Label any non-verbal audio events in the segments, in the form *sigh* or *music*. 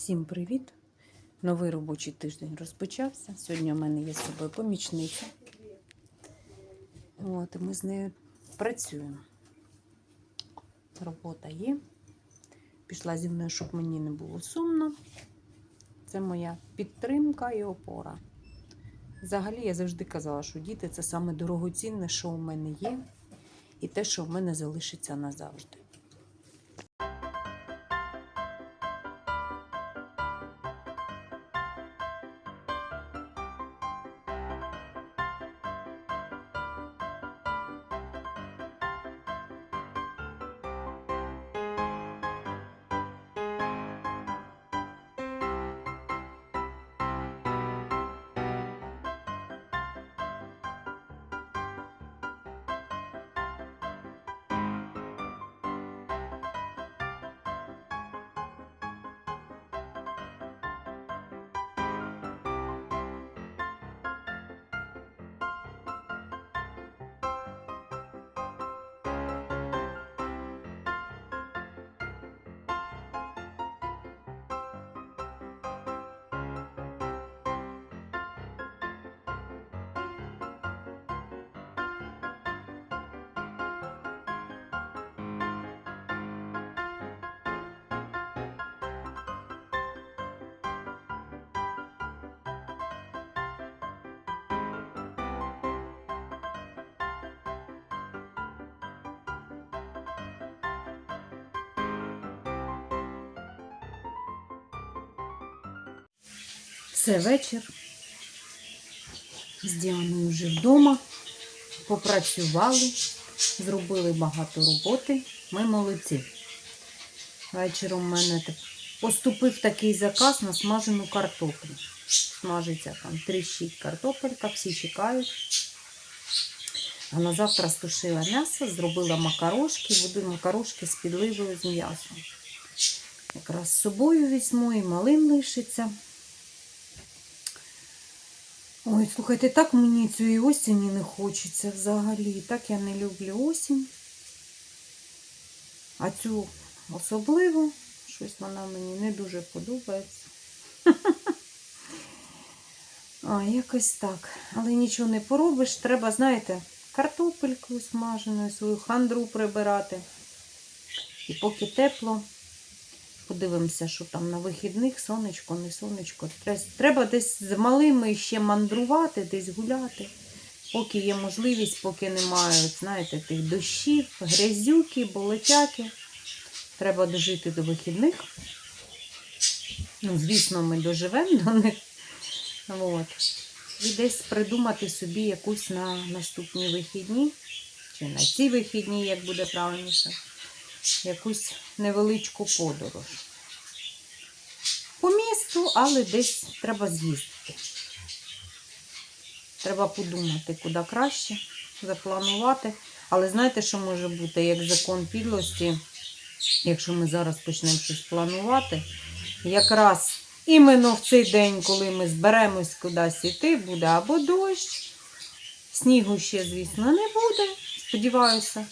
Всім привіт! Новий робочий тиждень розпочався. Сьогодні у мене є з собою помічниця. От, і ми з нею працюємо. Робота є. Пішла зі мною, щоб мені не було сумно. Це моя підтримка і опора. Взагалі, я завжди казала, що діти це саме дорогоцінне, що у мене є, і те, що в мене залишиться назавжди. Це вечір. З Діаною вже вдома. Попрацювали, зробили багато роботи. Ми молодці. Вечором в мене поступив такий заказ на смажену картоплю. Смажиться там тріщить картопелька, всі чекають. А на завтра стушила м'ясо, зробила макарошки, буду макарошки з підливою з м'ясом. Якраз з собою візьму і малим лишиться. Ой, слухайте, так мені цієї осені не хочеться взагалі. Так я не люблю осінь. А цю особливо, щось вона мені не дуже подобається. *laughs* А, якось так. Але нічого не поробиш. Треба, знаєте, картопельку смажену, свою хандру прибирати. І поки тепло, Подивимося, що там на вихідних, сонечко, не сонечко. Треба десь з малими ще мандрувати, десь гуляти. Поки є можливість, поки немає, знаєте, тих дощів, грязюки, болотяки. Треба дожити до вихідних. Ну, звісно, ми доживемо до них. От. І десь придумати собі якусь на наступні вихідні, чи на ці вихідні, як буде правильніше якусь невеличку подорож. По місту, але десь треба з'їздити. Треба подумати, куди краще, запланувати. Але знаєте, що може бути, як закон підлості, якщо ми зараз почнемо щось планувати, якраз іменно в цей день, коли ми зберемось кудись іти, буде або дощ, снігу ще, звісно, не буде, сподіваюся.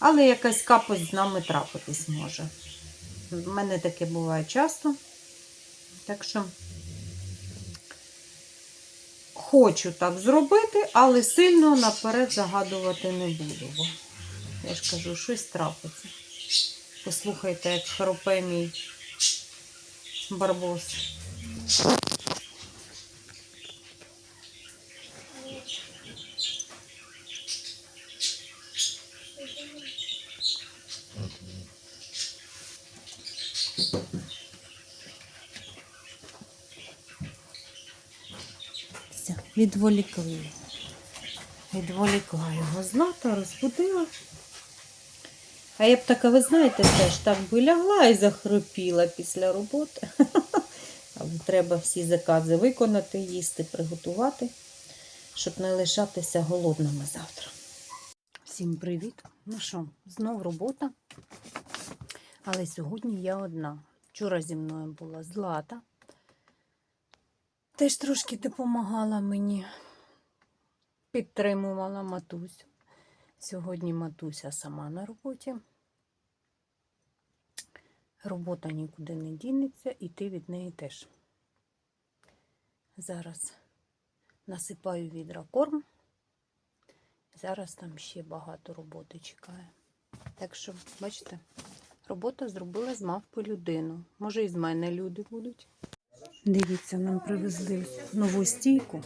Але якась капость з нами трапитись може. В мене таке буває часто. Так що хочу так зробити, але сильно наперед загадувати не буду. Бо я ж кажу, щось трапиться. Послухайте, як хропе мій барбос. Все, відволікли. Відволікла його злата, розбудила. А я б така, ви знаєте, теж так би лягла і захропіла після роботи. *laughs* Треба всі закази виконати, їсти, приготувати, щоб не лишатися голодними завтра. Всім привіт! Ну що, знов робота. Але сьогодні я одна. Вчора зі мною була злата. Теж трошки допомагала мені, підтримувала матусю. Сьогодні матуся сама на роботі. Робота нікуди не дінеться, і ти від неї теж. Зараз насипаю відра корм. Зараз там ще багато роботи чекає. Так що, бачите, робота зробила з мавпи людину. Може, і з мене люди будуть. Дивіться, нам привезли нову стійку.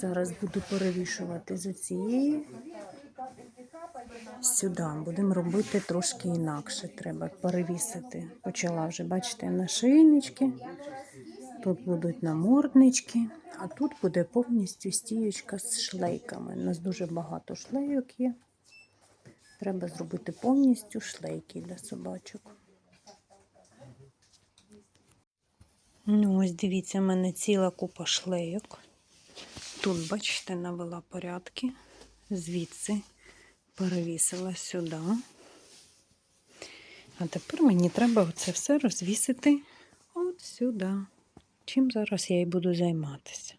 Зараз буду перевішувати з цієї сюди. Будемо робити трошки інакше. Треба перевісити. Почала вже, бачите, нашийнички. Тут будуть наморднички, а тут буде повністю стіючка з шлейками. У нас дуже багато шлейок є. Треба зробити повністю шлейки для собачок. Ну, ось дивіться, в мене ціла купа шлейок. Тут, бачите, навела порядки. Звідси перевісила сюди. А тепер мені треба це все розвісити от сюди. Чим зараз я і буду займатися.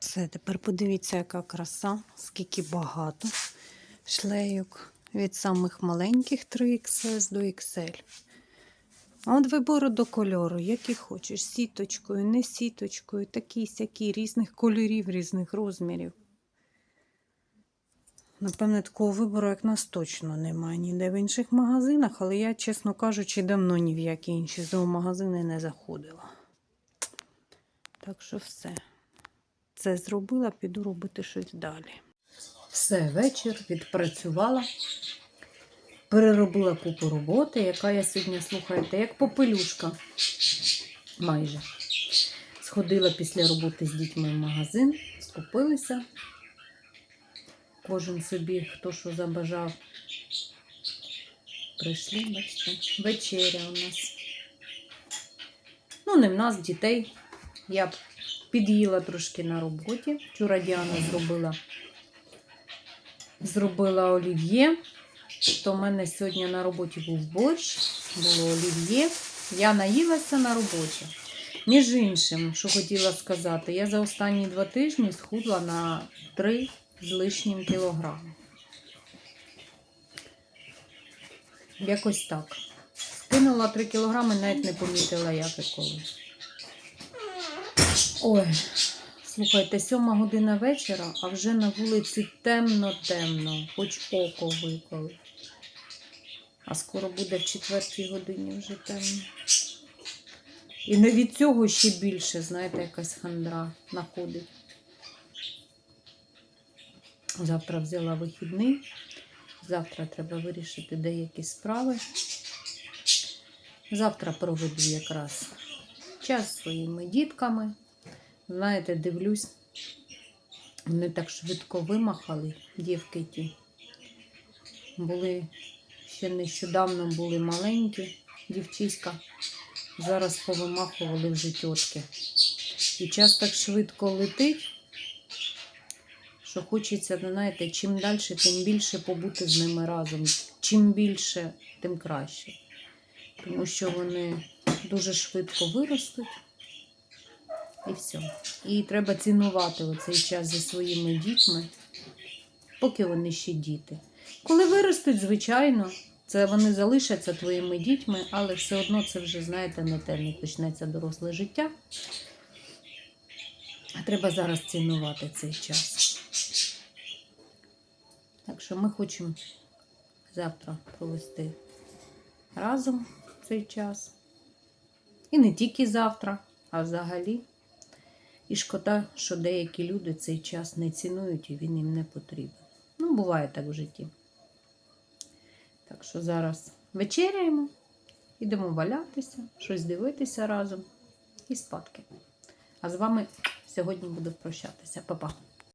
Все, тепер подивіться, яка краса, скільки багато шлейок від самих маленьких 3XS до XL. А от вибору до кольору, який хочеш, сіточкою, не сіточкою, такі сякі, різних кольорів, різних розмірів. Напевне, такого вибору, як нас точно немає ніде в інших магазинах, але я, чесно кажучи, давно ні в які інші зоомагазини не заходила. Так що все. Це зробила, піду робити щось далі. Все, вечір відпрацювала, переробила купу роботи, яка я сьогодні, слухайте, як попелюшка. Майже. Сходила після роботи з дітьми в магазин, скупилися. Кожен собі, хто що забажав. Прийшли, бачите, вечеря у нас. Ну, не в нас, дітей. Я б під'їла трошки на роботі. Вчора Діана зробила, зробила олів'є. То в мене сьогодні на роботі був борщ, було олів'є. Я наїлася на роботі. Між іншим, що хотіла сказати, я за останні два тижні схудла на 3 з лишнім кілограми. Якось так. Скинула 3 кілограми, навіть не помітила, як і коли. Ой, слухайте, сьома година вечора, а вже на вулиці темно-темно, хоч око виколи. А скоро буде в четвертій годині вже темно. І не від цього ще більше, знаєте, якась хандра находить. Завтра взяла вихідний. Завтра треба вирішити деякі справи. Завтра проведу якраз час своїми дітками. Знаєте, дивлюсь, вони так швидко вимахали, дівки ті. Були ще нещодавно були маленькі дівчиська, зараз повимахували вже тітки. І час так швидко летить, що хочеться, знаєте, чим далі, тим більше побути з ними разом. Чим більше, тим краще. тому що вони дуже швидко виростуть. І все. І треба цінувати оцей час зі своїми дітьми, поки вони ще діти. Коли виростуть, звичайно, це вони залишаться твоїми дітьми, але все одно це вже, знаєте, не те, не почнеться доросле життя. А треба зараз цінувати цей час. Так що ми хочемо завтра провести разом цей час. І не тільки завтра, а взагалі. І шкода, що деякі люди цей час не цінують і він їм не потрібен. Ну, буває так в житті. Так що зараз вечеряємо, ідемо валятися, щось дивитися разом і спадки. А з вами сьогодні буду прощатися. Па-па.